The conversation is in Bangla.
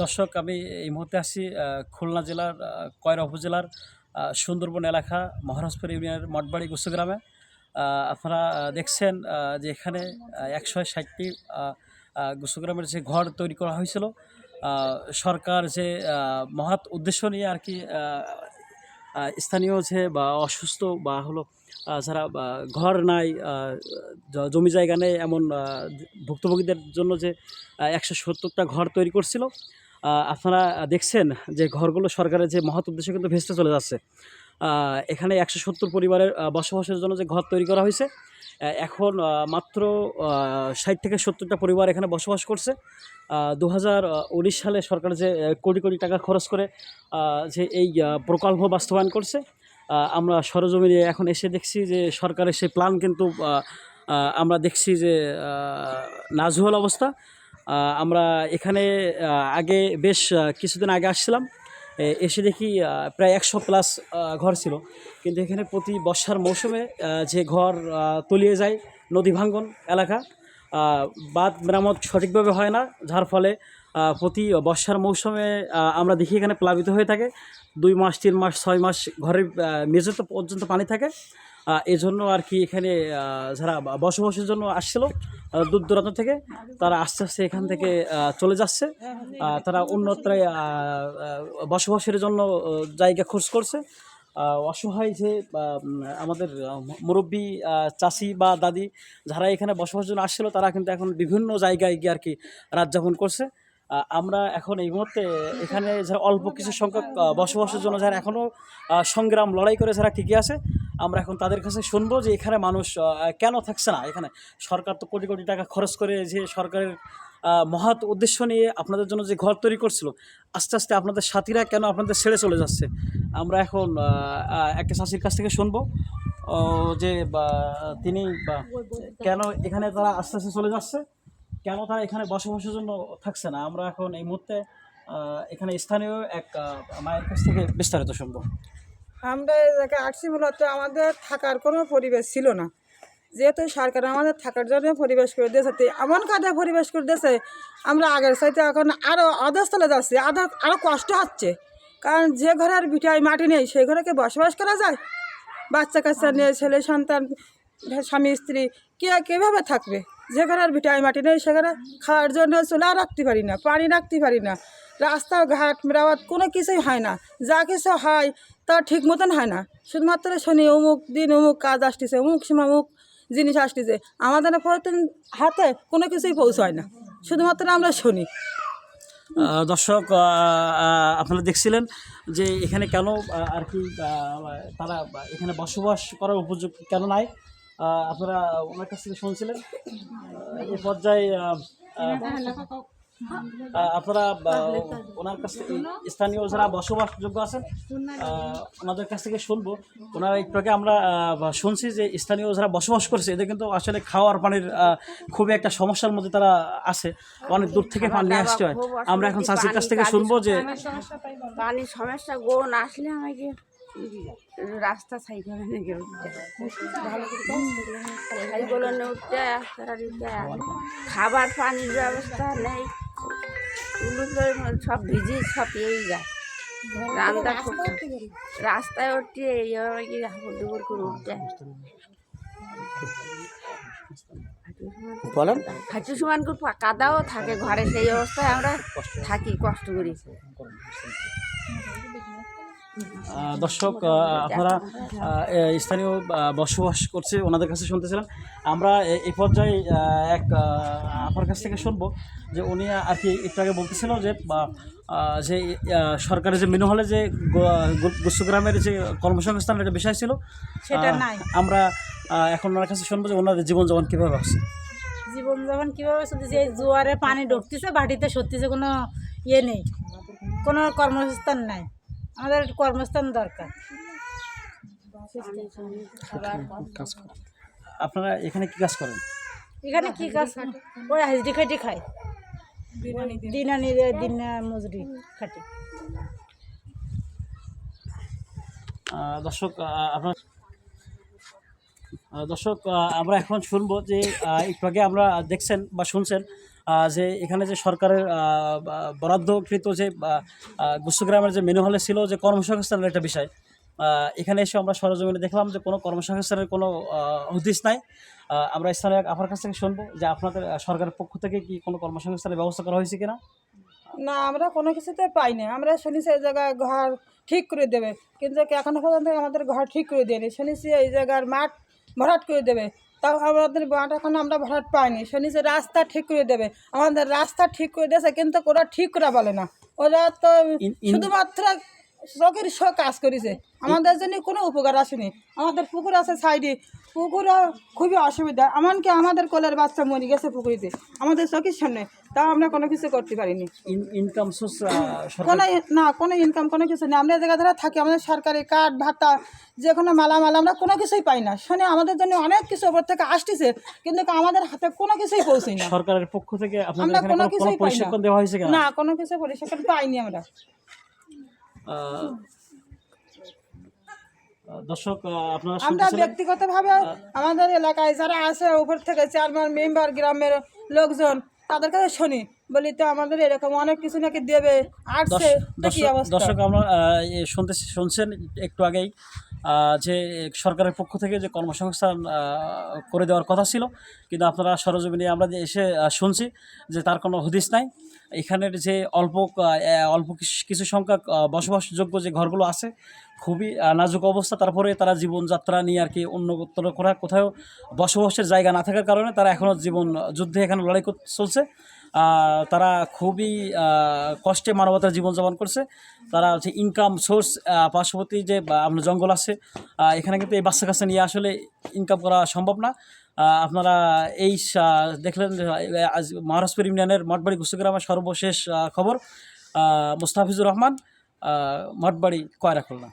দর্শক, আমি এই মুহূর্তে আসি খুলনা জেলার কয়রা উপজেলার সুন্দরবন এলাকা, মহারাজপুর ইউনিয়নের মঠবাড়ি গুসুগ্রামে। আপনারা দেখছেন যে এখানে একশো ষাটটি গুসুগ্রামের যে ঘর তৈরি করা হয়েছিল। সরকার যে মহৎ উদ্দেশ্য নিয়ে আর কি স্থানীয় যে, বা অসুস্থ বা হলো যারা ঘর নাই জমি জায়গা নেই, এমন ভুক্তভোগীদের জন্য যে একশো সত্তরটা ঘর তৈরি করছিল আপনারা দেখছেন যে, ঘরগুলো সরকারের যে মহৎ উদ্দেশ্যে কিন্তু ভেস্তে চলে যাচ্ছে। এখানে একশো সত্তর পরিবারের বসবাসের জন্য যে ঘর তৈরি করা হয়েছে এখন মাত্র ষাট থেকে সত্তরটা পরিবার এখানে বসবাস করছে। দু হাজার উনিশ সালে সরকার যে কোটি কোটি টাকা খরচ করে যে এই প্রকল্প বাস্তবায়ন করছে আমরা সরজমিনে এখন এসে দেখছি যে সরকারের সেই প্ল্যান কিন্তু আমরা দেখছি যে নাজুহাল অবস্থা। আমরা এখানে আগে বেশ কিছুদিন আগে আসছিলাম। এসে দেখি প্রায় একশো প্লাস ঘর ছিল। কিন্তু এখানে প্রতি বর্ষার মৌসুমে যে ঘর তলিয়ে যায় নদী ভাঙ্গন এলাকা বাঁধ মেরামত সঠিকভাবে হয় না, যার ফলে প্রতি বর্ষার মৌসুমে আমরা দেখি এখানে প্লাবিত হয়ে থাকে। দুই মাস তিন মাস ছয় মাস ঘরের মেঝেতে পর্যন্ত পানি থাকে। আহ, এই জন্য আর কি এখানে যারা বসবাসের জন্য আসছিল দূর দূরান্ত থেকে তারা আস্তে আস্তে এখান থেকে চলে যাচ্ছে। তারা আহ, বসবাসের জন্য জায়গা খোঁজ করছে। অসহায় যে আমাদের মুরব্বী চাষি বা দাদি যারা এখানে বসবাসের জন্য আসছিল তারা কিন্তু এখন বিভিন্ন জায়গায় গিয়ে আর কি রাত যাপন করছে। আমরা এখন এই মুহূর্তে এখানে যারা অল্প কিছু সংখ্যক বসবাসের জন্য যারা এখনও সংগ্রাম, লড়াই করে যারা টিকে আছে, আমরা এখন তাদের কাছে শুনব যে এখানে মানুষ কেন থাকছে না? এখানে সরকার তো কোটি কোটি টাকা খরচ করে যে সরকারের মহৎ উদ্দেশ্য নিয়ে আপনাদের জন্য যে ঘর তৈরি করছিল, আস্তে আস্তে আপনাদের সাথীরা কেন আপনাদের ছেড়ে চলে যাচ্ছে? আমরা এখন একটা চাষির কাছ থেকে শুনব যে তিনি কেন এখানে তারা আস্তে আস্তে চলে যাচ্ছে? কেন তারা এখানে বসবাসের জন্য থাকছে না? আমরা এখন এই মুহূর্তে এখানে স্থানীয় এক মায়ের কাছ থেকে বিস্তারিত শুনব। আমরা জায়গায় আসছি মূলত আমাদের থাকার কোনো পরিবেশ ছিল না। যেহেতু সরকার আমাদের থাকার জন্য পরিবেশ করে দিয়েছে এমন কাজে পরিবেশ করে দিয়েছে, আমরা আগের সাইতে এখন আরও অধস্থলে যাচ্ছি আরও আরও কষ্ট হচ্ছে। কারণ যে ঘরের ভিটায় মাটি নেই, সেই ঘরে কি বসবাস করা যায়? বাচ্চা কাচ্চা নিয়ে ছেলে সন্তান স্বামী স্ত্রী কে কীভাবে থাকবে? যে আর ভিটায় মাটি নেই, সেখানে খাওয়ার জন্য চুলা রাখতে পারি না, পানি রাখতে পারি না রাস্তাঘাট মেরামত কোনো কিছুই হয় না, যা কিছু হয় তা ঠিক মতন হয় না। শুধুমাত্র শনি, অমুক দিন অমুক কাজ আসতেছে, অমুক সময় অমুক জিনিস আসতেছে, আমাদের প্রতিদিন হাতে কোনো কিছুই পৌঁছায় না, শুধুমাত্র আমরা শুনি। দর্শক আপনারা দেখছিলেন যে এখানে কেন আর কি তারা এখানে বসবাস করার উপযুক্ত কেন নাই? আপনারা ওনার কাছ থেকে শুনছিলেন? এই পর্যায়ে আপনারা ওনার কাছ থেকে স্থানীয় যারা বসবাসযোগ্য আছেন ওনাদের কাছ থেকে শুনব। ওনারা একটু আগে আমরা শুনছি যে স্থানীয় যারা বসবাস করছে, এদের কিন্তু আসলে খাওয়ার পানির খুবই একটা সমস্যার মধ্যে তারা আছে। অনেক দূর থেকে পানি নিয়ে আসতে হয়। আমরা এখন চাষির কাছ থেকে শুনব যে পানির সমস্যা গোন আসলে আমাকে রাস্তা হবে নাকি সাইগুলো উঠতে খাবার পানির ব্যবস্থা নেই। সব ভিজি সব এই যায় রান্না রাস্তায় উঠতে এই কি ডুবুর করে উঠতে। বলেন। হাঁটু সমান কাদাও থাকে ঘরে সেই অবস্থায় আমরা থাকি কষ্ট করি। দর্শক আপনারা স্থানীয় বসবাস করছে ওনাদের কাছে শুনতেছিলাম। আমরা এই পর্যায়ে এক আপনার কাছ থেকে শুনব যে উনি আর কি একটু আগে বলতেছিল যে যে সরকারের যে মেনু হলে যে গুচ্ছগ্রামের যে কর্মসংস্থানের একটা বিষয় ছিল সেটা নাই। আমরা এখন ওনার কাছে শুনব যে ওনাদের জীবনযাপন কীভাবে আছে জীবনযাপন কীভাবে চলতেছে? এই জোয়ারে পানি ঢুকতেছে বাড়িতে সত্যিছে কোনো ইয়ে নেই কোনো কর্মসংস্থান নাই। আমাদের একটু কর্মস্থান দরকার। আপনারা এখানে কি কাজ করেন? এখানে কি কাজ ওই হাজরি খাটি খাই দিন আনি দিন মজুরি খাটি। দর্শক আপনার দর্শক আমরা এখন শুনব যে একটু আগে আমরা দেখছেন বা শুনছেন যে এখানে যে সরকারের বরাদ্দকৃত যে আহ, যে মেনু হলে ছিল যে কর্মসংস্থানের একটা বিষয়। এখানে এসে আমরা সরজমিনে দেখলাম যে কোনো কর্মসংস্থানের কোনো হদিস নাই। আমরা স্থানীয় আপনার কাছ থেকে শুনব যে আপনাদের সরকারের পক্ষ থেকে কি কোনো কর্মসংস্থানের ব্যবস্থা করা হয়েছে কিনা? না আমরা কোনো কিছুতে পাই না আমরা শুনেছি এই জায়গায় ঘর ঠিক করে দেবে। কিন্তু এখনও পর্যন্ত আমাদের ঘর ঠিক করে দেয়নি। শুনেছি এই জায়গার মাঠ ভরাট করে দেবে। তাও আমাদের মাঠ এখন আমরা ভরাট পাইনি। শুনেছি রাস্তা ঠিক করে দেবে। আমাদের রাস্তা ঠিক করে দিয়েছে কিন্তু ওরা ঠিক করা বলে না। ওরা তো শুধুমাত্র চোখের শো কাজ করেছে। আমাদের জন্য কোনো উপকার আসেনি। আমাদের পুকুর আছে সাইডে। পুকুরও খুবই অসুবিধা। এমনকি আমাদের কোলের বাচ্চা মরে গেছে পুকুরিতে। আমাদের চোখের সামনে। তাও আমরা কোনো কিছু করতে পারিনি। ইনকাম কোনো না কোনো ইনকাম কোনো কিছু নেই। আমরা জায়গা ধরে থাকি আমাদের সরকারি কার্ড ভাতা যে কোনো মালামাল আমরা কোনো কিছুই পাই না। শুনে আমাদের জন্য অনেক কিছু ওপর থেকে আসতেছে কিন্তু আমাদের হাতে কোনো কিছুই পৌঁছে না। সরকারের পক্ষ থেকে আমরা কোনো কিছুই। প্রশিক্ষণ দেওয়া হয়েছে না কোনো কিছু পরিষ্কার পাইনি আমরা। দর্শক আপনারা আমরা ব্যক্তিগতভাবে আমাদের এলাকায় যারা আছে উপর থেকে চেয়ারম্যান মেম্বার গ্রামের লোকজন তাদের কাছে শুনি। বলি তো আমাদের এরকম অনেক কিছু নাকি দেবে আসছে দর্শক আমরা শুনতে শুনছেন একটু আগেই। যে সরকারের পক্ষ থেকে যে কর্মসংস্থান করে দেওয়ার কথা ছিল। কিন্তু আপনারা সরজমিনে আমরা এসে শুনছি যে তার কোনো হদিস নাই। এখানের যে অল্প অল্প কিছু- সংখ্যক বসবাসযোগ্য যে ঘরগুলো আছে, খুবই নাজুক অবস্থা। তারপরে তারা জীবনযাত্রা নিয়ে আর কি উন্নতর করা, কোথাও বসবাসের জায়গা না থাকার কারণে তারা এখনও জীবন যুদ্ধে এখানে লড়াই চলছে। তারা খুবই কষ্টে মানবতার জীবনযাপন করছে। তারা হচ্ছে ইনকাম সোর্স পার্শ্ববর্তী যে আপনার জঙ্গল আছে এখানে কিন্তু এই বাচ্চা কাচ্চা নিয়ে আসলে ইনকাম করা সম্ভব না। আপনারা এই দেখলেন আজ মহারাজপুর ইউনিয়নের মঠবাড়ি গুসগ্রামের সর্বশেষ খবর মুস্তাফিজুর রহমান মঠবাড়ি কয়রা খুলনা